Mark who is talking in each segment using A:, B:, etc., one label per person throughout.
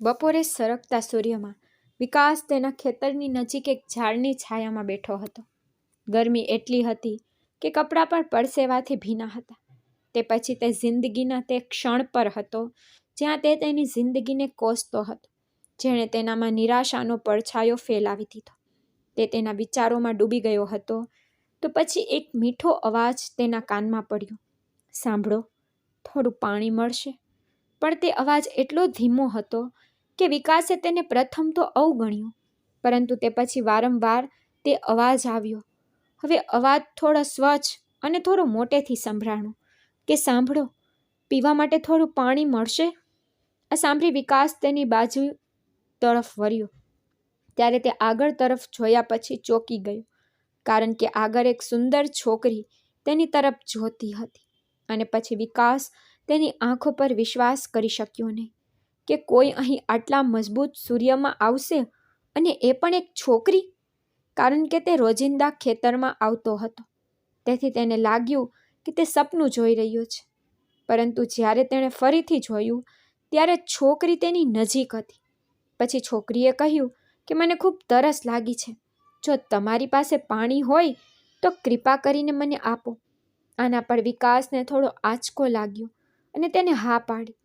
A: બપોરે સરકતા સૂર્યમાં. વિકાસ તેના ખેતરની નજીક એક ઝાડની છાયામાં બેઠો હતો. ગરમી એટલી હતી કે કપડાં પણ પરસેવાથી ભીના હતા. તે પછી તે જિંદગીના તે ક્ષણ પર હતો જ્યાં તે તેની જિંદગીને કોસતો હતો. જેણે તેનામાં નિરાશાનો પડછાયો ફેલાવી દીધો. તે તેના વિચારોમાં ડૂબી ગયો હતો. તો પછી એક મીઠો અવાજ તેના કાનમાં પડ્યો. સાંભળો, થોડું પાણી મળશે. પણ તે અવાજ એટલો ધીમો હતો કે વિકાસે તેને પ્રથમ તો અવગણ્યો પરંતુ તે પછી વારંવાર તે અવાજ આવ્યો. હવે અવાજ થોડો સ્વચ્છ અને થોડો મોટેથી સંભળાણો કે સાંભળો, પીવા માટે થોડું પાણી મળશે? આ સાંભળી વિકાસ તેની બાજુ તરફ વર્યો ત્યારે તે આગળ તરફ જોયા પછી ચોંકી ગયો, કારણ કે આગળ એક સુંદર છોકરી તેની તરફ જોતી હતી અને પછી વિકાસ તેની આંખો પર વિશ્વાસ કરી શક્યો નહીં. કે કોઈ અહીં આટલા મજબૂત સૂર્યમાં આવશે અને એ પણ એક છોકરી? કારણ કે તે રોજિંદા ખેતરમાં આવતો હતો. તેથી તેને લાગ્યું કે તે સપનું જોઈ રહ્યો છે. પરંતુ જ્યારે તેણે ફરીથી જોયું, ત્યારે છોકરી તેની નજીક હતી. પછી છોકરીએ કહ્યું કે મને ખૂબ તરસ લાગી છે. જો તમારી પાસે પાણી હોય, તો કૃપા કરીને મને આપો. આના પર વિકાસને થોડો આંચકો લાગ્યો અને તેને હા પાડી.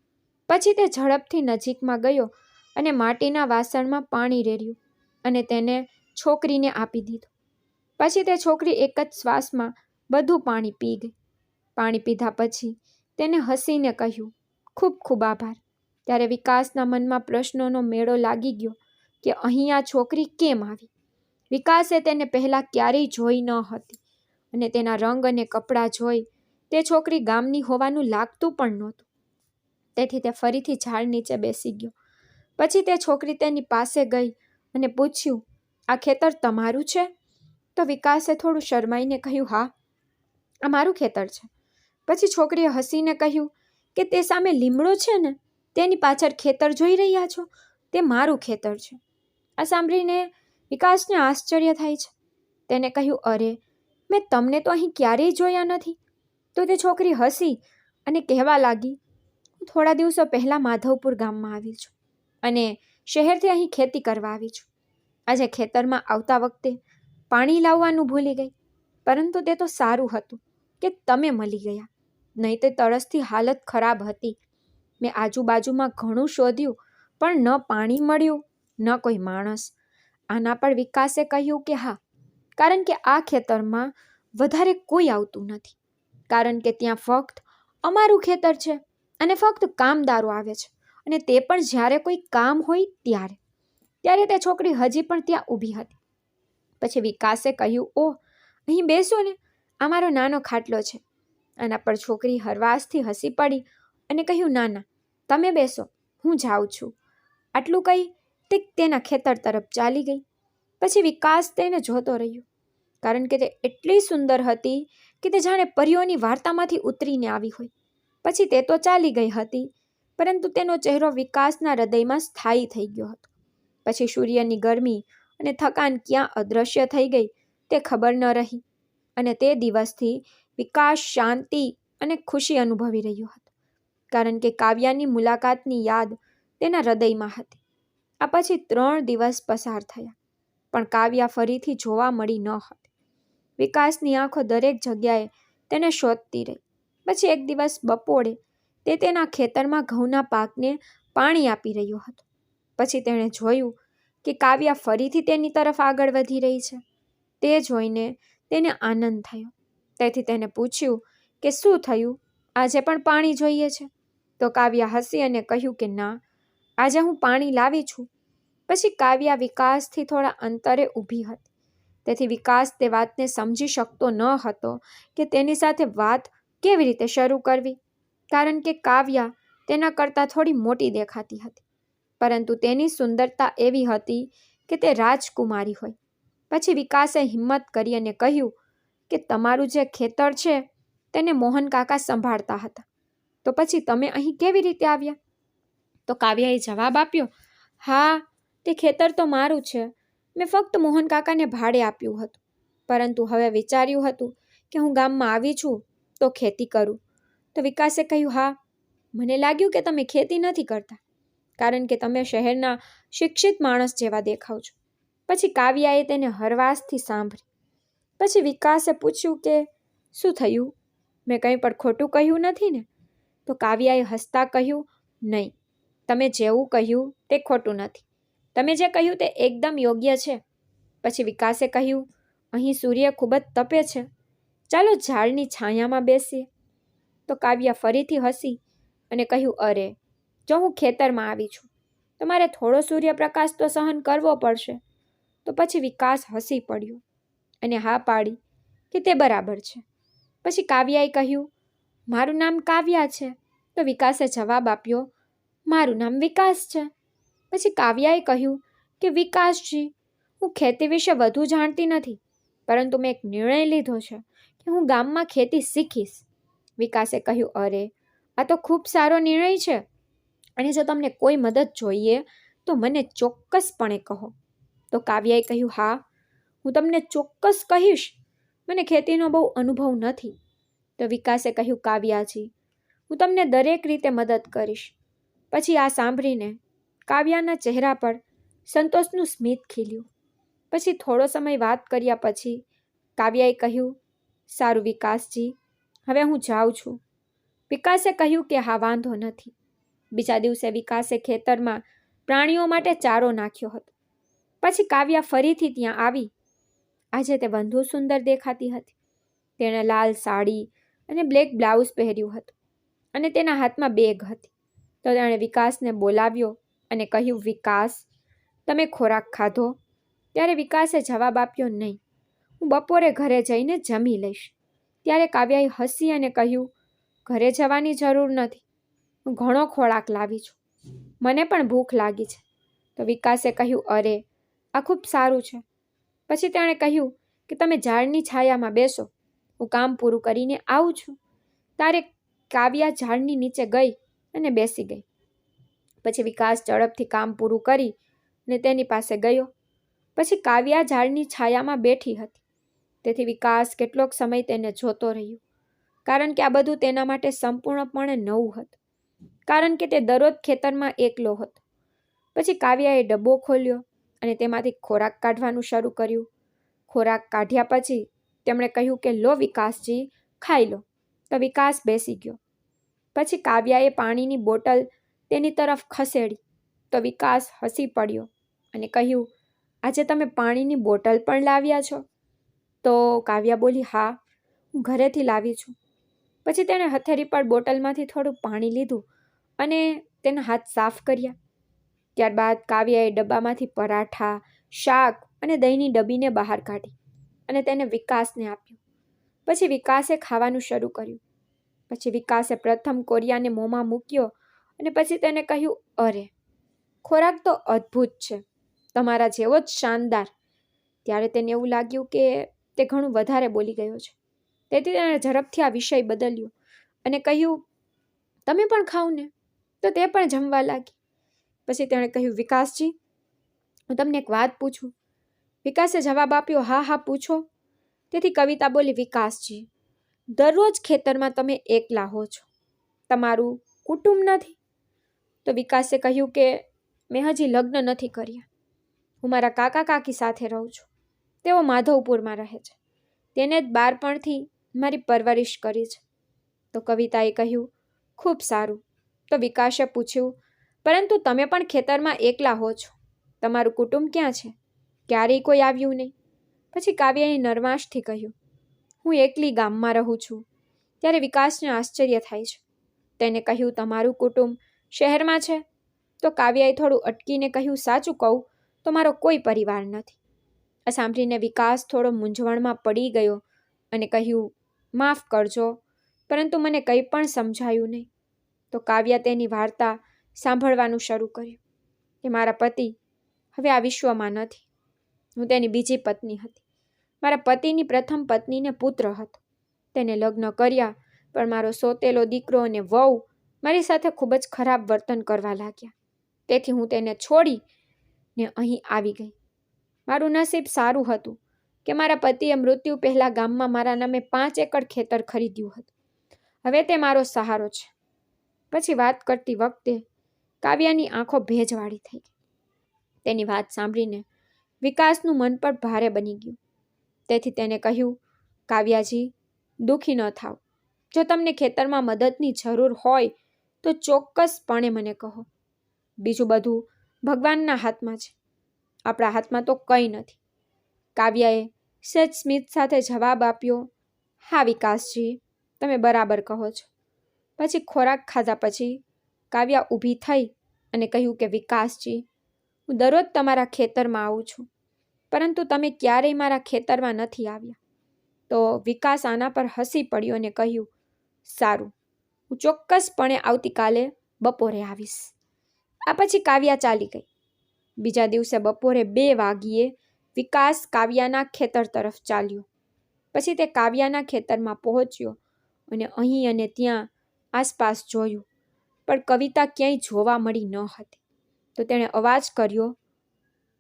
A: પછી તે ઝડપથી નજીકમાં ગયો અને માટીના વાસણમાં પાણી રેડ્યું અને તેને છોકરીને આપી દીધું. પછી તે છોકરી એક જ શ્વાસમાં બધું પાણી પી ગઈ. પાણી પીધા પછી તેને હસીને કહ્યું, ખૂબ ખૂબ આભાર. ત્યારે વિકાસના મનમાં પ્રશ્નોનો મેળો લાગી ગયો કે અહીં આ છોકરી કેમ આવી? વિકાસે તેને પહેલાં ક્યારેય જોઈ ન હતી અને તેના રંગ અને કપડાં જોઈ તે છોકરી ગામની હોવાનું લાગતું પણ નહોતું. તેથી તે ફરીથી ઝાડ નીચે બેસી ગયો. પછી તે છોકરી તેની પાસે ગઈ અને પૂછ્યું, આ ખેતર તમારું છે? તો વિકાસે થોડું શરમાઈને કહ્યું, હા, આ મારું ખેતર છે. પછી છોકરીએ હસીને કહ્યું, કે તે સામે લીમડો છે ને, તેની પાછળ ખેતર જોઈ રહ્યા છો? તે મારું ખેતર છે. આ સાંભળીને વિકાસને આશ્ચર્ય થાય છે. તેને કહ્યું, અરે, મેં તમને તો અહીં ક્યારેય જોયા નથી. તો તે છોકરી હસી અને કહેવા લાગી હું થોડા દિવસો પહેલાં માધવપુર ગામમાં આવી છું અને શહેરથી અહીં ખેતી કરવા આવી છું. આજે ખેતરમાં આવતા વખતે પાણી લાવવાનું ભૂલી ગઈ, પરંતુ તે તો સારું હતું કે તમે મળી ગયા. નહીં તે તરસથી હાલત ખરાબ હતી. મેં આજુબાજુમાં ઘણું શોધ્યું, પણ ન પાણી મળ્યું, ન કોઈ માણસ. આના પર વિકાસે કહ્યું કે હા, કારણ કે આ ખેતરમાં વધારે કોઈ આવતું નથી. કારણ કે ત્યાં ફક્ત અમારું ખેતર છે. અને ફક્ત કામદારો આવે છે. અને તે પણ જ્યારે કોઈ કામ હોય ત્યારે. ત્યારે તે છોકરી હજી પણ ત્યાં ઊભી હતી. પછી વિકાસે કહ્યું, ઓહ, અહીં બેસો ને. મારો નાનો ખાટલો છે. આના પર છોકરી હરવાશથી હસી પડી અને કહ્યું ના ના તમે બેસો, હું જાઉં છું. આટલું કહી તે તેના ખેતર તરફ ચાલી ગઈ. પછી વિકાસ તેને જોતો રહ્યો. કારણ કે તે એટલી સુંદર હતી કે તે જાણે પરીઓની વાર્તામાંથી ઉતરીને આવી હોય. પછી તે તો ચાલી ગઈ હતી, પરંતુ તેનો ચહેરો વિકાસના હૃદયમાં સ્થાયી થઈ ગયો હતો. પછી સૂર્યની ગરમી અને થકાન ક્યાં અદૃશ્ય થઈ ગઈ તે ખબર ન રહી અને તે દિવસથી વિકાસ, શાંતિ અને ખુશી અનુભવી રહ્યો હતો, કારણ કે કાવ્યાની મુલાકાતની યાદ તેના હૃદયમાં હતી. આ પછી ત્રણ દિવસ પસાર થયા, પણ કાવ્યા ફરીથી જોવા મળી ન હતી. વિકાસની આંખો દરેક જગ્યાએ તેને શોધતી રહી. પછી એક દિવસ બપોરે તે તેના ખેતરમાં ઘઉંના પાકને પાણી આપી રહ્યો હતો. પછી તેણે જોયું કે કાવ્યા ફરીથી તેની તરફ આગળ વધી રહી છે. તે જોઈને તેને આનંદ થયો. તેથી તેને પૂછ્યું કે શું થયું? આજે પણ પાણી જોઈએ છે. તો કાવ્યા હસી અને કહ્યું કે ના, આજે હું પાણી લાવી છું. પછી કાવ્યા વિકાસથી થોડા અંતરે ઊભી હતી. તેથી વિકાસ તે વાતને સમજી શકતો ન હતો કે તેની સાથે વાત કેવી રીતે શરૂ કરવી? કારણ કે કાવ્યા તેના કરતાં થોડી મોટી દેખાતી હતી. પરંતુ તેની સુંદરતા એવી હતી કે તે રાજકુમારી હોય. પછી વિકાસે હિંમત કરી અને કહ્યું કે તમારું જે ખેતર છે તેને મોહન કાકા સંભાળતા હતા. તો પછી તમે અહીં કેવી રીતે આવ્યા? તો કાવ્યાએ જવાબ આપ્યો, હા, તે ખેતર તો મારું છે. મેં ફક્ત મોહન કાકાને ભાડે આપ્યું હતું. પરંતુ હવે વિચાર્યું હતું કે હું ગામમાં આવી છું તો ખેતી કરું. તો વિકાસે કહ્યું, હા. મને લાગ્યું કે તમે ખેતી નથી કરતા, કારણ કે તમે શહેરના શિક્ષિત માણસ જેવા દેખાવ છો. પછી કાવ્યાએ તેને હરવાસથી સાંભળી. પછી વિકાસે પૂછ્યું કે, શું થયું? મેં કંઈ પણ ખોટું કહ્યું નથી ને? તો કાવ્યાએ હસતા કહ્યું, નહીં. તમે જેવું કહ્યું તે ખોટું નથી. તમે જે કહ્યું તે એકદમ યોગ્ય છે. પછી વિકાસે કહ્યું, અહીં સૂર્ય ખૂબ જ તપે છે. ચાલો ઝાડની છાયામાં બેસીએ. તો કાવ્યા ફરીથી હસી અને કહ્યું, અરે, જો હું ખેતરમાં આવી છું, તો મારે થોડો સૂર્યપ્રકાશ તો સહન કરવો પડશે. તો પછી વિકાસ હસી પડ્યો અને હા પાડી કે તે બરાબર છે. પછી કાવ્યાએ કહ્યું, મારું નામ કાવ્યા છે. તો વિકાસે જવાબ આપ્યો, મારું નામ વિકાસ છે. પછી કાવ્યાએ કહ્યું કે, વિકાસજી, હું ખેતી વિશે વધુ જાણતી નથી, પરંતુ મેં એક નિર્ણય લીધો છે. કે હું ગામમાં ખેતી શીખીશ. વિકાસે કહ્યું, અરે, આ તો ખૂબ સારો નિર્ણય છે. અને જો તમને કોઈ મદદ જોઈએ, તો મને ચોક્કસપણે કહો. તો કાવ્યાએ કહ્યું, હા, હું તમને ચોક્કસ કહીશ. મને ખેતીનો બહુ અનુભવ નથી. તો વિકાસે કહ્યું, કાવ્યાજી, હું તમને દરેક રીતે મદદ કરીશ. પછી આ સાંભળીને કાવ્યાના ચહેરા પર સંતોષનું સ્મિત ખીલ્યું. પછી થોડો સમય વાત કર્યા પછી કાવ્યાએ કહ્યું સારું વિકાસજી, હવે હું જાઉં છું. વિકાસે કહ્યું કે હા, વાંધો નથી. બીજા દિવસે વિકાસે ખેતરમાં પ્રાણીઓ માટે ચારો નાખ્યો હતો. પછી કાવ્યા ફરીથી ત્યાં આવી. આજે તે વધુ સુંદર દેખાતી હતી. તેણે લાલ સાડી અને બ્લેક બ્લાઉઝ પહેર્યું હતું અને તેના હાથમાં બેગ હતી. તો તેણે વિકાસને બોલાવ્યો અને કહ્યું, વિકાસ, તમે ખોરાક ખાધો? ત્યારે વિકાસે જવાબ આપ્યો, નહીં. હું બપોરે ઘરે જઈને જમી લઈશ. ત્યારે કાવ્યાએ હસી અને કહ્યું, ઘરે જવાની જરૂર નથી. હું ઘણો ખોરાક લાવી છું. મને પણ ભૂખ લાગી છે. તો વિકાસે કહ્યું, અરે, આ ખૂબ સારું છે. પછી તેણે કહ્યું, કે તમે ઝાડની છાયામાં બેસો. હું કામ પૂરું કરીને આવું છું. તારે કાવ્યા ઝાડની નીચે ગઈ અને બેસી ગઈ. પછી વિકાસ ઝડપથી કામ પૂરું કરી ને તેની પાસે ગયો. પછી કાવ્યા ઝાડની છાયામાં બેઠી હતી. તેથી વિકાસ કેટલોક સમય તેને જોતો રહ્યો. કારણ કે આ બધું તેના માટે સંપૂર્ણપણે નવું હતું. કારણ કે તે દરરોજ ખેતરમાં એકલો હતો. પછી કાવ્યાએ ડબ્બો ખોલ્યો અને તેમાંથી ખોરાક કાઢવાનું શરૂ કર્યું. ખોરાક કાઢ્યા પછી તેમણે કહ્યું કે, લો વિકાસજી, ખાઈ લો. તો વિકાસ બેસી ગયો. પછી કાવ્યાએ પાણીની બોટલ તેની તરફ ખસેડી. તો વિકાસ હસી પડ્યો અને કહ્યું, આજે તમે પાણીની બોટલ પણ લાવ્યા છો? તો કાવ્યા બોલી, હા, હું ઘરેથી લાવી છું. પછી તેણે હથેરી પર બોટલમાંથી થોડું પાણી લીધું અને તેના હાથ સાફ કર્યા. ત્યારબાદ કાવ્યાએ ડબ્બામાંથી પરાઠા, શાક અને દહીંની ડબ્બીને બહાર કાઢી અને તેને વિકાસને આપ્યું. પછી વિકાસે ખાવાનું શરૂ કર્યું. પછી વિકાસે પ્રથમ કોરિયાને મોંમાં મૂક્યો અને પછી તેને કહ્યું, અરે, ખોરાક તો અદ્ભુત છે. તમારા જેવો જ શાનદાર. ત્યારે તેને એવું લાગ્યું કે તે ઘણું વધારે બોલી ગયો છે. તેથી તેણે ઝડપથી આ વિષય બદલ્યો અને કહ્યું, તમે પણ ખાવ ને. તો તે પણ જમવા લાગી. પછી તેણે કહ્યું, વિકાસજી, હું તમને એક વાત પૂછું. વિકાસે જવાબ આપ્યો, હા હા, પૂછો. તેથી કવિતા બોલી, વિકાસજી, દરરોજ ખેતરમાં તમે એકલા હો છો. તમારું કુટુંબ નથી. તો વિકાસે કહ્યું કે, મેં હજી લગ્ન નથી કર્યા. હું મારા કાકા કાકી સાથે રહું છું. તેઓ માધવપુરમાં રહે છે. તેને જ બાળપણથી મારી પરવરિશ કરી છે. તો કવિતાએ કહ્યું, ખૂબ સારું. તો વિકાસે પૂછ્યું, પરંતુ તમે પણ ખેતરમાં એકલા હો છો. તમારું કુટુંબ ક્યાં છે? ક્યારેય કોઈ આવ્યું નહીં. પછી કાવ્યાએ નરમાશથી કહ્યું, હું એકલી ગામમાં રહું છું. ત્યારે વિકાસને આશ્ચર્ય થાય છે. તેને કહ્યું, તમારું કુટુંબ શહેરમાં છે? તો કાવ્યાએ થોડું અટકીને કહ્યું, સાચું કહું તો મારો કોઈ પરિવાર નથી. આ સાંભળીને વિકાસ થોડો મૂંઝવણમાં પડી ગયો અને કહ્યું, માફ કરજો, પરંતુ મને કંઈ પણ સમજાયું નહીં. તો કાવ્યા તેની વાર્તા સાંભળવાનું શરૂ કર્યું કે, મારા પતિ હવે આ વિશ્વમાં નથી. હું તેની બીજી પત્ની હતી. મારા પતિની પ્રથમ પત્નીને પુત્ર હતો. તેને લગ્ન કર્યા, પણ મારો સોતેલો દીકરો અને વહુ મારી સાથે ખૂબ જ ખરાબ વર્તન કરવા લાગ્યા. તેથી હું તેને છોડી ને અહીં આવી ગઈ. મારું નસીબ સારું હતું કે મારા પતિએ મૃત્યુ પહેલાં ગામમાં મારા નામે પાંચ એકર ખેતર ખરીદ્યું હતું. હવે તે મારો સહારો છે. પછી વાત કરતી વખતે કાવ્યાની આંખો ભેજવાળી થઈ ગઈ. તેની વાત સાંભળીને વિકાસનું મન પણ ભારે બની ગયું. તેથી તેને કહ્યું, કાવ્યાજી, દુઃખી ન થાવ. જો તમને ખેતરમાં મદદની જરૂર હોય, તો ચોક્કસપણે મને કહો. બીજું બધું ભગવાનના હાથમાં છે. આપણા હાથમાં તો કંઈ નથી. કાવ્યાએ સેજ સ્મિત સાથે જવાબ આપ્યો, હા, વિકાસજી, તમે બરાબર કહો છો. પછી ખોરાક ખાધા પછી કાવ્યા ઊભી થઈ અને કહ્યું કે, વિકાસજી, હું દરરોજ તમારા ખેતરમાં આવું છું, પરંતુ તમે ક્યારેય મારા ખેતરમાં નથી આવ્યા. તો વિકાસ આના પર હસી પડ્યો અને કહ્યું, સારું, હું ચોક્કસપણે આવતીકાલે બપોરે આવીશ. આ પછી કાવ્યા ચાલી ગઈ. બીજા દિવસે બપોરે બે વાગ્યે વિકાસ કાવ્યાના ખેતર તરફ ચાલ્યો. પછી તે કાવ્યાના ખેતરમાં પહોંચ્યો અને અહીં અને ત્યાં આસપાસ જોયું, પણ કવિતા ક્યાંય જોવા મળી ન હતી. તો તેણે અવાજ કર્યો,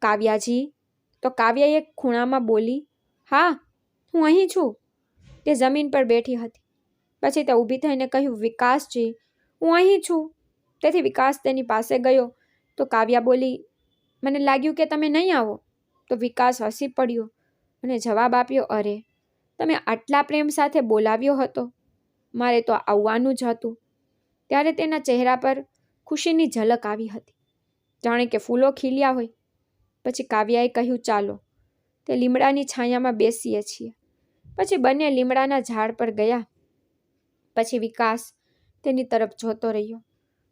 A: કાવ્યાજી, તો કાવ્યાએ ખૂણામાં બોલી, હા, હું અહીં છું. તે જમીન પર બેઠી હતી. પછી તે ઊભી થઈને કહ્યું, વિકાસજી, હું અહીં છું. તેથી વિકાસ તેની પાસે ગયો તો કાવ્યા બોલી મને લાગ્યું કે તમે નહીં આવો. તો વિકાસ હસી પડ્યો અને જવાબ આપ્યો, અરે, તમે આટલા પ્રેમ સાથે બોલાવ્યો હતો. મારે તો આવવાનું જ હતું. ત્યારે તેના ચહેરા પર ખુશીની ઝલક આવી હતી. જાણે કે ફૂલો ખીલ્યા હોય. પછી કાવ્યાએ કહ્યું, ચાલો, તે લીમડાની છાયામાં બેસીએ છીએ. પછી બંને લીમડાના ઝાડ પર ગયા. પછી વિકાસ તેની તરફ જોતો રહ્યો.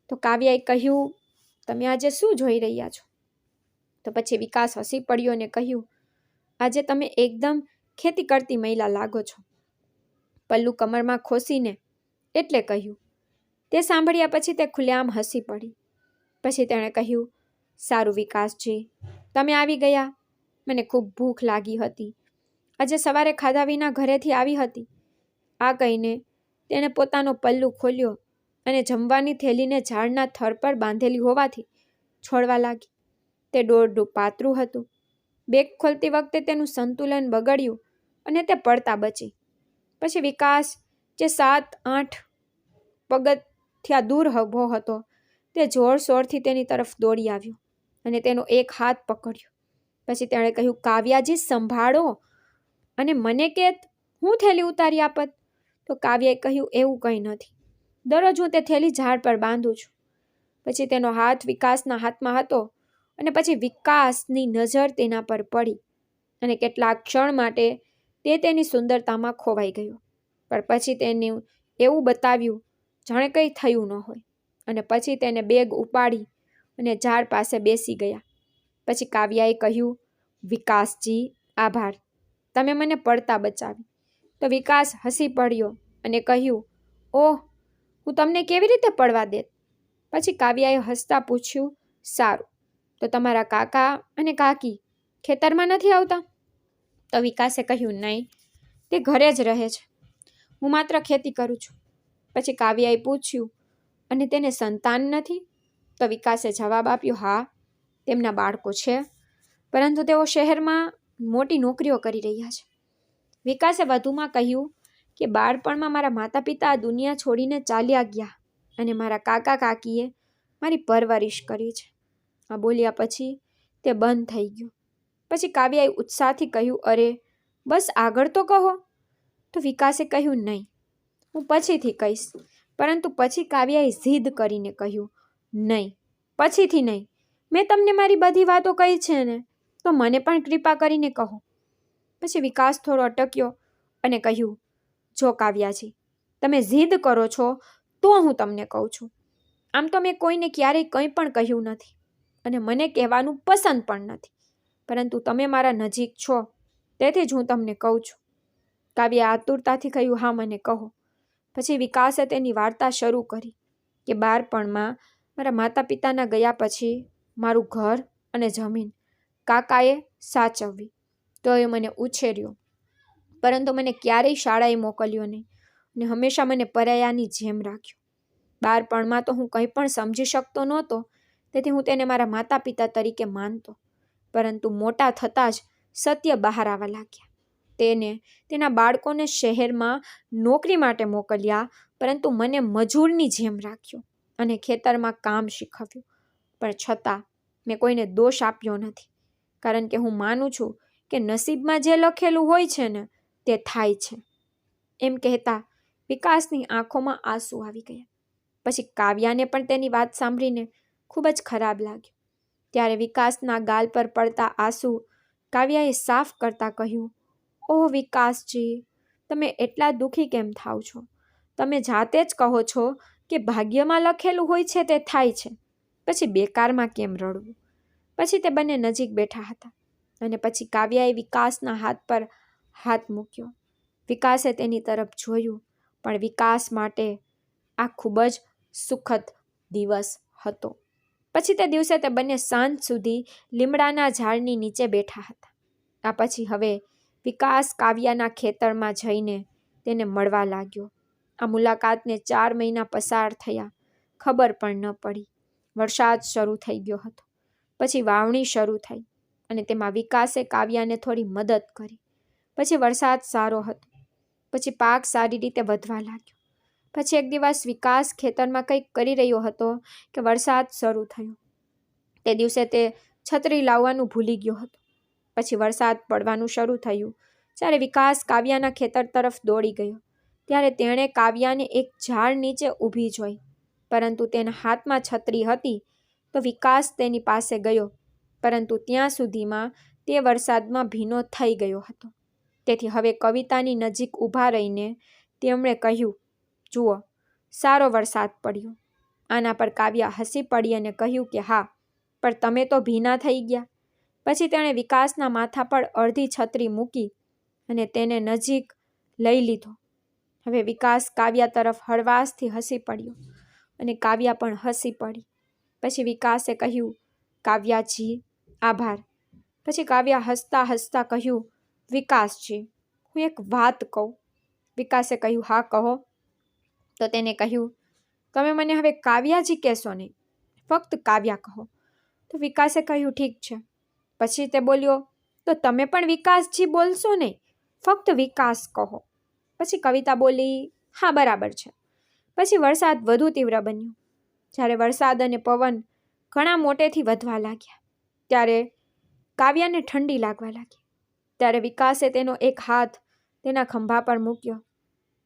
A: તો કાવ્યાએ કહ્યું, તમે આજે શું જોઈ રહ્યા છો? તો પછી વિકાસ હસી પડ્યો અને કહ્યું, આજે તમે એકદમ ખેતી કરતી મહિલા લાગો છો. પલ્લુ કમરમાં ખોસીને એટલે કહ્યું, તે સાંભળ્યા પછી તે ખુલ્લેઆમ હસી પડી. પછી તેણે કહ્યું, સારું વિકાસજી, તમે આવી ગયા. મને ખૂબ ભૂખ લાગી હતી. આજે સવારે ખાધા વિના ઘરેથી આવી હતી. આ કહીને તેણે પોતાનો પલ્લુ ખોલ્યો અને જમવાની થેલીને ઝાડના થર પર બાંધેલી હોવાથી છોડવા લાગી. તે દોરડું પાતળું હતું. બેગ ખોલતી વખતે તેનું સંતુલન બગડ્યું અને તે પડતા બચી. પછી વિકાસ જે સાત, આઠ પગથિયા દૂર હભો હતો, તે જોરશોરથી તેની તરફ દોડી આવ્યો અને તેનો એક હાથ પકડ્યો. પછી તેણે કહ્યું, કાવ્યાજી, સંભાળો. અને મને કે, હું થેલી ઉતારી આપત? તો કાવ્યાએ કહ્યું, એવું કંઈ નથી. દરરોજ હું તે થેલી ઝાડ પર બાંધું છું. પછી તેનો હાથ વિકાસના હાથમાં હતો અને પછી વિકાસની નજર તેના પર પડી અને કેટલાક ક્ષણ માટે તે તેની સુંદરતામાં ખોવાઈ ગયો. પણ પછી તેને એવું બતાવ્યું, જાણે કંઈ થયું ન હોય. અને પછી તેને બેગ ઉપાડી અને ઝાડ પાસે બેસી ગયા. પછી કાવ્યાએ કહ્યું, વિકાસજી, આભાર. તમે મને પડતા બચાવી. તો વિકાસ હસી પડ્યો અને કહ્યું, ઓહ, હું તમને કેવી રીતે પડવા દેત? પછી કાવ્યાએ હસતા પૂછ્યું, સારું. તો તમારા કાકા અને કાકી ખેતરમાં નથી આવતા? તો વિકાસે કહ્યું, નહીં, તે ઘરે જ રહે છે. હું માત્ર ખેતી કરું છું. પછી કાવ્યાએ પૂછ્યું, અને તેને સંતાન નથી? તો વિકાસે જવાબ આપ્યો, હા, તેમના બાળકો છે, પરંતુ તેઓ શહેરમાં મોટી નોકરીઓ કરી રહ્યા છે. વિકાસે વધુમાં કહ્યું કે, બાળપણમાં મારા માતા પિતા દુનિયા છોડીને ચાલ્યા ગયા અને મારા કાકા કાકીએ મારી પરવરિશ કરી છે. આ બોલ્યા પછી તે બંધ થઈ ગયું. પછી કાવ્યાએ ઉત્સાહથી કહ્યું, અરે, બસ આગળ તો કહો. તો વિકાસે કહ્યું, નહીં, હું પછીથી કહીશ. પરંતુ પછી કાવ્યાએ જીદ કરીને કહ્યું, નહીં, પછીથી નહીં, મેં તમને મારી બધી વાતો કહી છે ને, તો મને પણ કૃપા કરીને કહો. પછી વિકાસ થોડો અટક્યો અને કહ્યું, જો કાવ્યાજી, તમે જીદ કરો છો, તો હું તમને કહું છું. આમ તો મેં કોઈને ક્યારેય કંઈ પણ કહ્યું નથી. અને મને કહેવાનું પસંદ પણ નથી. પરંતુ તમે મારા નજીક છો, તેથી જ હું તમને કહું છું. કાવ્ય આતુરતાથી કહ્યું, હા, મને કહો. પછી વિકાસે તેની વાર્તા શરૂ કરી કે, બાળપણમાં મારા માતા પિતાના ગયા પછી મારું ઘર અને જમીન કાકાએ સાચવવી તો એ મને ઉછેર્યો. પરંતુ મને ક્યારેય શાળાએ મોકલ્યો નહીં અને હંમેશા મને પરાયાની જેમ રાખ્યો. બાળપણમાં તો હું કંઈ પણ સમજી શકતો નહોતો તેથી હું તેને મારા માતા પિતા તરીકે માનતો. પરંતુ મોટા થતાં જ સત્ય બહાર આવવા લાગ્યા. તેને તેના બાળકોને શહેરમાં નોકરી માટે મોકલ્યા, પરંતુ મને મજૂરની જેમ રાખ્યો અને ખેતરમાં કામ શીખવ્યું. પણ છતાં મેં કોઈને દોષ આપ્યો નથી, કારણ કે હું માનું છું કે નસીબમાં જે લખેલું હોય છે ને, તે થાય છે. એમ કહેતા વિકાસની આંખોમાં આંસુ આવી ગયા. પછી કાવ્યાને પણ તેની વાત સાંભળીને ખૂબ જ ખરાબ લાગ્યું. ત્યારે વિકાસના ગાલ પર પડતા આંસુ કાવ્યાએ સાફ કરતા કહ્યું ઓહ વિકાસજી, તમે એટલા દુઃખી કેમ થાવ છો? તમે જાતે જ કહો છો કે ભાગ્યમાં લખેલું હોય છે તે થાય છે. પછી બેકારમાં કેમ રડવું? પછી તે બંને નજીક બેઠા હતા અને પછી કાવ્યાએ વિકાસના હાથ પર હાથ મૂક્યો. વિકાસે તેની તરફ જોયું, પણ વિકાસ માટે આ ખૂબ જ સુખદ દિવસ હતો. પછી તે દિવસે તે બંને સાંજ સુધી લીમડાના ઝાડની નીચે બેઠા હતા. આ પછી હવે વિકાસ કાવ્યાના ખેતરમાં જઈને તેને મળવા લાગ્યો. આ મુલાકાતને ચાર મહિના પસાર થયા. ખબર પણ ન પડી. વરસાદ શરૂ થઈ ગયો હતો. પછી વાવણી શરૂ થઈ અને તેમાં વિકાસે કાવ્યાને થોડી મદદ કરી. પછી વરસાદ સારો હતો. પછી પાક સારી રીતે વધવા લાગ્યો. પછી એક દિવસ વિકાસ ખેતરમાં કંઈક કરી રહ્યો હતો કે વરસાદ શરૂ થયો. તે દિવસે તે છત્રી લાવવાનું ભૂલી ગયો હતો. પછી વરસાદ પડવાનું શરૂ થયું. જ્યારે વિકાસ કાવ્યાના ખેતર તરફ દોડી ગયો, ત્યારે તેણે કાવ્યાને એક ઝાડ નીચે ઊભી જોઈ. પરંતુ તેના હાથમાં છત્રી હતી તો વિકાસ તેની પાસે ગયો, પરંતુ ત્યાં સુધીમાં તે વરસાદમાં ભીનો થઈ ગયો હતો. તેથી હવે કવિતાની નજીક ઊભા રહીને તેમણે કહ્યું જુઓ, સારો વરસાદ પડ્યો. આના પર કાવ્યા હસી પડી અને કહ્યું કે, હા, પણ તમે તો ભીના થઈ ગયા. પછી તેણે વિકાસના માથા પર અડધી છત્રી મૂકી અને તેને નજીક લઈ લીધો. હવે વિકાસ કાવ્યા તરફ હળવાશથી હસી પડ્યો અને કાવ્યા પણ હસી પડી. પછી વિકાસે કહ્યું, કાવ્યાજી, આભાર. પછી કાવ્યા હસતા હસતા કહ્યું, વિકાસજી, હું એક વાત કહું. વિકાસે કહ્યું, હા, કહો. તો તેને કહ્યું, તમે મને હવે કાવ્યાજી કહેશો નહીં, ફક્ત કાવ્યા કહો. તો વિકાસે કહ્યું, ઠીક છે. પછી તે બોલ્યો, તો તમે પણ વિકાસજી બોલશો નહીં, ફક્ત વિકાસ કહો. પછી કવિતા બોલી, હા, બરાબર છે. પછી વરસાદ વધુ તીવ્ર બન્યો. જ્યારે વરસાદ અને પવન ઘણા મોટેથી વધવા લાગ્યા, ત્યારે કાવ્યાને ઠંડી લાગવા લાગી. ત્યારે વિકાસે તેનો એક હાથ તેના ખંભા પર મૂક્યો,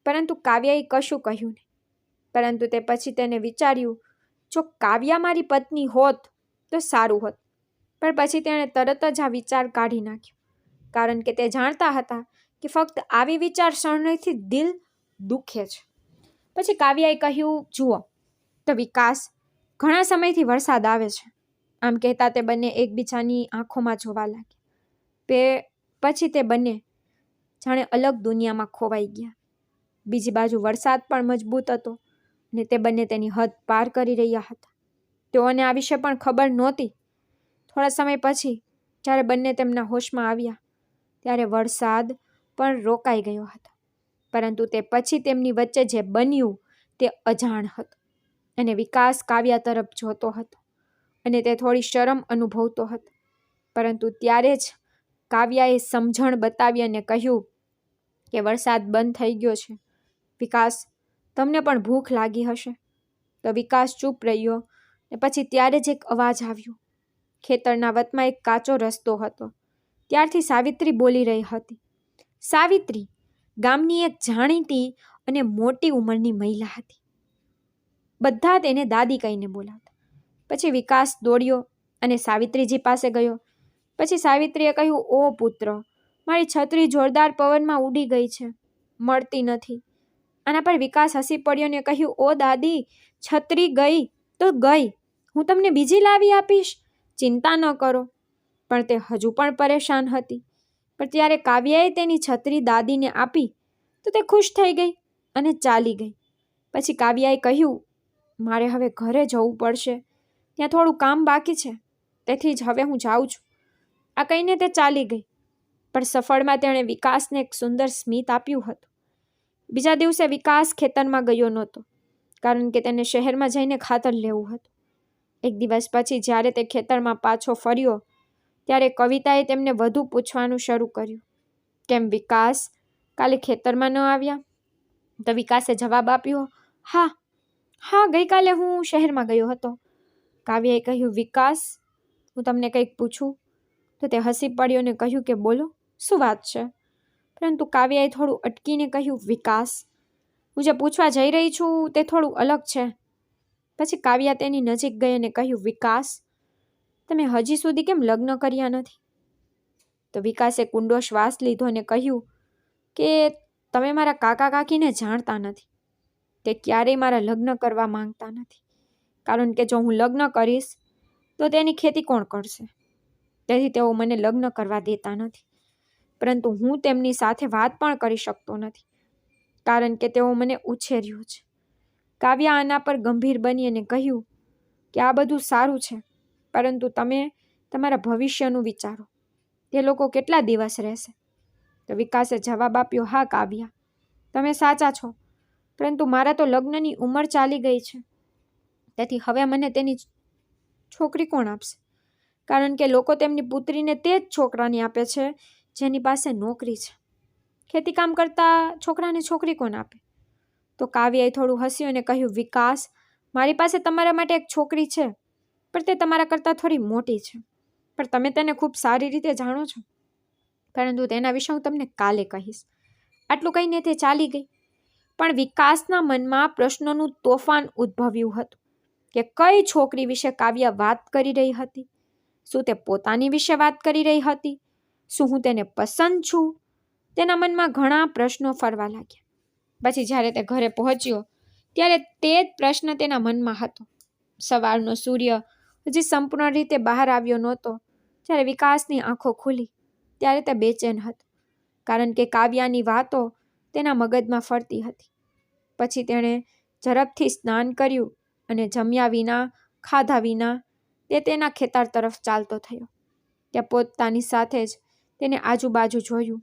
A: પરંતુ કાવ્યાએ કશું કહ્યું નહીં. પરંતુ તે પછી તેને વિચાર્યું, જો કાવ્યા મારી પત્ની હોત તો સારું હોત. પણ પછી તેણે તરત જ આ વિચાર કાઢી નાખ્યો, કારણ કે તે જાણતા હતા કે ફક્ત આવી વિચાર શરણથી દિલ દુખે છે. પછી કાવ્યાએ કહ્યું, જુઓ, તો વિકાસ ઘણા સમયથી વરસાદ આવે છે. આમ કહેતા તે બંને એકબીજાની આંખોમાં જોવા લાગ્યા. તે પછી તે બંને જાણે અલગ દુનિયામાં ખોવાઈ ગયા. બીજી બાજુ વરસાદ પણ મજબૂત હતો. અને તે બંને તેની હદ પાર કરી રહ્યા હતા. તેઓને આ વિશે પણ ખબર નહોતી. થોડા સમય પછી, જ્યારે બંને તેમના હોશમાં આવ્યા, ત્યારે વરસાદ પણ રોકાઈ ગયો હતો. પરંતુ તે પછી તેમની વચ્ચે જે બન્યું, તે અજાણ હતું અને વિકાસ કાવ્યા તરફ જોતો હતો અને તે થોડી શરમ અનુભવતો હતો. પરંતુ ત્યારે જ કાવ્યાએ સમજણ બતાવી અને કહ્યું કે વરસાદ બંધ થઈ ગયો છે. વિકાસ તમને પણ ભૂખ લાગી હશે. તો વિકાસ ચૂપ રહ્યો ને પછી ત્યારે જ એક અવાજ આવ્યો. ખેતરના વતમાં એક કાચો રસ્તો હતો. ત્યારથી સાવિત્રી બોલી રહી હતી. સાવિત્રી, ગામની એક જાણીતી અને મોટી ઉંમરની મહિલા હતી. બધા તેને દાદી કહીને બોલાવતા. પછી વિકાસ દોડ્યો અને સાવિત્રીજી પાસે ગયો. પછી સાવિત્રીએ કહ્યું, ઓ પુત્ર, મારી છત્રી જોરદાર પવનમાં ઉડી ગઈ છે. મળતી નથી. આના પર વિકાસ હસી પડ્યો ને કહ્યું, ઓ દાદી, છત્રી ગઈ તો ગઈ. હું તમને બીજી લાવી આપીશ? ચિંતા ન કરો. પણ તે હજુ પણ પરેશાન હતી. પણ ત્યારે કાવ્યાએ તેની છત્રી દાદીને આપી તો તે ખુશ થઈ ગઈ અને ચાલી ગઈ. પછી કાવ્યાએ કહ્યું, મારે હવે ઘરે જવું પડશે. ત્યાં થોડું કામ બાકી છે. તેથી જ હવે હું જાઉં છું. આ કહીને તે ચાલી ગઈ. પણ સફળમાં તેણે વિકાસને એક સુંદર સ્મિત આપ્યું હતું. બીજા દિવસે વિકાસ ખેતરમાં ગયો નહોતો, કારણ કે તેને શહેરમાં જઈને ખાતર લેવું હતું. એક દિવસ પછી જ્યારે તે ખેતરમાં પાછો ફર્યો, ત્યારે કવિતાએ તેમને વધુ પૂછવાનું શરૂ કર્યું. કેમ વિકાસ? કાલે ખેતરમાં ન આવ્યા? તો વિકાસે જવાબ આપ્યો, હા હા, ગઈકાલે હું શહેરમાં ગયો હતો. કાવ્યાએ કહ્યું, વિકાસ? હું તમને કંઈક પૂછું? તો તે હસી પડ્યો અને કહ્યું કે, બોલો, શું વાત છે? પરંતુ કાવ્યાએ થોડું અટકીને કહ્યું, વિકાસ, હું જે પૂછવા જઈ રહી છું તે થોડું અલગ છે. પછી કાવ્યા તેની નજીક ગઈ અને કહ્યું, વિકાસ, તમે હજી સુધી કેમ લગ્ન કર્યા નથી? તો વિકાસે કુંડો શ્વાસ લીધો અને કહ્યું, કે તમે મારા કાકા કાકીને જાણતા નથી. તે ક્યારેય મારા લગ્ન કરવા માંગતા નથી. કારણ કે જો હું લગ્ન કરીશ, તો તેની ખેતી કોણ કરશે? તેથી તેઓ મને લગ્ન કરવા દેતા નથી. પરંતુ હું તેમની સાથે વાત પણ કરી શકતો નથી, કારણ કે તેઓ મને ઉછેર્યો છે. કાવ્યા આના પર ગંભીર બની અને કહ્યું કે આ બધું સારું છે, પરંતુ તમે તમારા ભવિષ્યનું વિચારો. તે લોકો કેટલા દિવસ રહેશે? તો વિકાસે જવાબ આપ્યો, હા, કાવ્યા, તમે સાચા છો, પરંતુ મારા તો લગ્નની ઉંમર ચાલી ગઈ છે. તેથી હવે મને તેની છોકરી કોણ આપશે? કારણ કે લોકો તેમની પુત્રીને તે જ છોકરાની આપે છે જેની પાસે નોકરી છે. ખેતીકામ કરતા છોકરાને છોકરી કોણ આપે? તો કાવ્યાએ થોડું હસ્યું અને કહ્યું, વિકાસ, મારી પાસે તમારા માટે એક છોકરી છે, પણ તે તમારા કરતાં થોડી મોટી છે. પણ તમે તેને ખૂબ સારી રીતે જાણો છો. પરંતુ તેના વિશે હું તમને કાલે કહીશ. આટલું કહીને તે ચાલી ગઈ. પણ વિકાસના મનમાં પ્રશ્નોનું તોફાન ઉદ્ભવ્યું હતું કે કઈ છોકરી વિશે કાવ્ય વાત કરી રહી હતી? શું તે પોતાની વિશે વાત કરી રહી હતી? શું હું તેને પસંદ છું? તેના મનમાં ઘણા પ્રશ્નો ફરવા લાગ્યા. પછી જ્યારે તે ઘરે પહોંચ્યો, ત્યારે તે જ પ્રશ્ન તેના મનમાં હતો. સવારનો સૂર્ય હજી સંપૂર્ણ રીતે બહાર આવ્યો નહોતો, જ્યારે વિકાસની આંખો ખુલી, ત્યારે તે બેચેન હતો, કારણ કે કાવ્યાની વાતો તેના મગજમાં ફરતી હતી. પછી તેણે ઝડપથી સ્નાન કર્યું અને જમ્યા વિના, ખાધા વિના તે તેના ખેતર તરફ ચાલતો થયો. ત્યાં પોતાની સાથે જ તેને આજુબાજુ જોયું,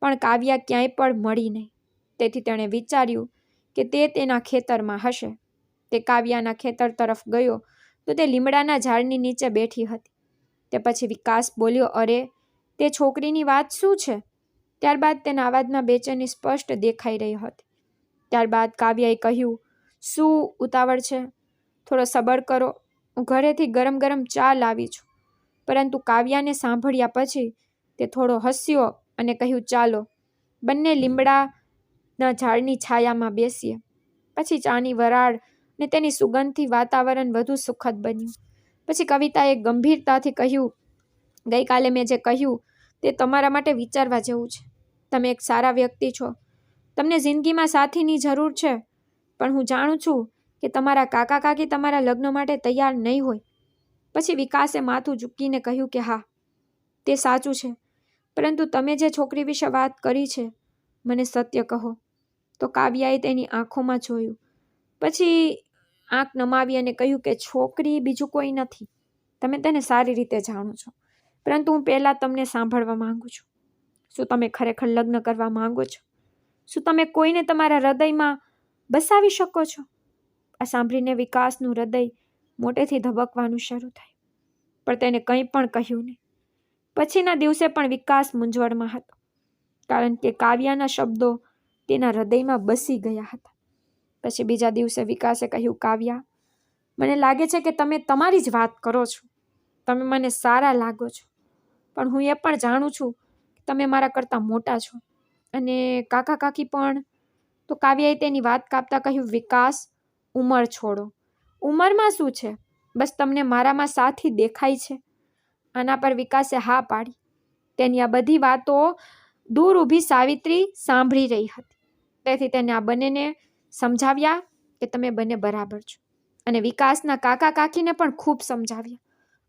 A: પણ કાવ્યા ક્યાંય પણ મળી નહીં. તેથી તેણે વિચાર્યું કે તે તેના ખેતરમાં હશે. તે કાવ્યાના ખેતર તરફ ગયો તો તે લીમડાના ઝાડની નીચે બેઠી હતી. તે પછી વિકાસ બોલ્યો, અરે, તે છોકરીની વાત શું છે? ત્યારબાદ તેના અવાજમાં બેચેની સ્પષ્ટ દેખાઈ રહી હતી. ત્યારબાદ કાવ્યાએ કહ્યું, શું ઉતાવળ છે? થોડો સબર કરો. હું ઘરેથી ગરમ ગરમ ચા લાવી છું. પરંતુ કાવ્યાને સાંભળ્યા પછી તે થોડો હસ્યો અને કહ્યું, ચાલો, બંને લીમડાના ઝાડની છાયામાં બેસીએ. પછી ચાની વરાળ ને તેની સુગંધથી વાતાવરણ વધુ સુખદ બન્યું. પછી કવિતાએ ગંભીરતાથી કહ્યું, ગઈકાલે મેં જે કહ્યું તે તમારા માટે વિચારવા જેવું છે. તમે એક સારા વ્યક્તિ છો. તમને જિંદગીમાં સાથીની જરૂર છે, પણ હું જાણું છું કે તમારા કાકા કાકી તમારા લગ્ન માટે તૈયાર નહીં હોય. પછી વિકાસે માથું ઝૂકીને કહ્યું કે, હા, તે સાચું છે. પરંતુ તમે જે છોકરી વિશે વાત કરી છે, મને સત્ય કહો. તો કાવ્યાએ તેની આંખોમાં જોયું. પછી આંખ નમાવી અને કહ્યું કે, છોકરી બીજું કોઈ નથી. તમે તેને સારી રીતે જાણો છો. પરંતુ હું પહેલાં તમને સાંભળવા માંગુ છું. શું તમે ખરેખર લગ્ન કરવા માંગો છો? શું તમે કોઈને તમારા હૃદયમાં બસાવી શકો છો? આ સાંભળીને વિકાસનું હૃદય મોટેથી ધબકવાનું શરૂ થાય. પણ તેને કંઈ પણ કહ્યું નહીં. પછીના દિવસે પણ વિકાસ મૂંઝવણમાં હતો, કારણ કે કાવ્યાના શબ્દો તેના હૃદયમાં બસી ગયા હતા. પછી બીજા દિવસે વિકાસે કહ્યું, કાવ્યા, મને લાગે છે કે તમે તમારી જ વાત કરો છો. તમે મને સારા લાગો છો. પણ હું એ પણ જાણું છું કે તમે મારા કરતાં મોટા છો. અને કાકા કાકી પણ તો કાવ્યાએ તેની વાત કાપતા કહ્યું, વિકાસ, ઉંમર છોડો. ઉંમરમાં શું છે? બસ તમને મારામાં સાથી દેખાય છે. આના પર વિકાસે હા પાડી. તેની આ બધી વાતો દૂર ઊભી સાવિત્રી સાંભળી રહી હતી. તેથી તેને આ બંનેને સમજાવ્યા કે તમે બંને બરાબર છો. અને વિકાસના કાકા કાકીને પણ ખૂબ સમજાવ્યા.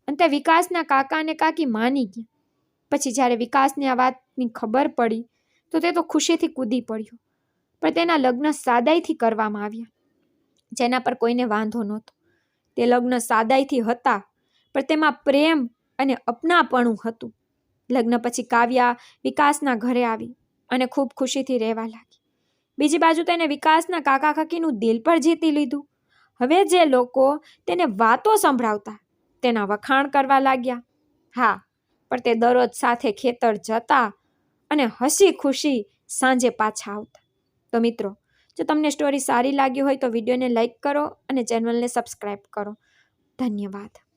A: અંતે વિકાસના કાકા અને કાકી માની ગયા. પછી જ્યારે વિકાસને આ વાતની ખબર પડી, તો તે તો ખુશીથી કૂદી પડ્યો. પણ તેના લગ્ન સાદાઈથી કરવામાં આવ્યા. જેના પર કોઈને વાંધો નહોતો. તે લગ્ન સાદાઈથી હતા, પણ તેમાં પ્રેમ અને અપનાપણું હતું. લગ્ન પછી કાવ્યા વિકાસના ઘરે આવી અને ખૂબ ખુશીથી રહેવા લાગી. બીજી બાજુ તેને વિકાસના કાકા કાકીનું દિલ પર જીતી લીધું. હવે જે લોકો તેને વાતો સંભળાવતા તેના વખાણ કરવા લાગ્યા. હા, પણ તે દરરોજ સાથે ખેતર જતા અને હસી ખુશી સાંજે પાછા આવતા. તો મિત્રો, જો તમને સ્ટોરી સારી લાગી હોય તો વિડીયોને લાઇક કરો અને ચેનલને સબસ્ક્રાઈબ કરો. ધન્યવાદ.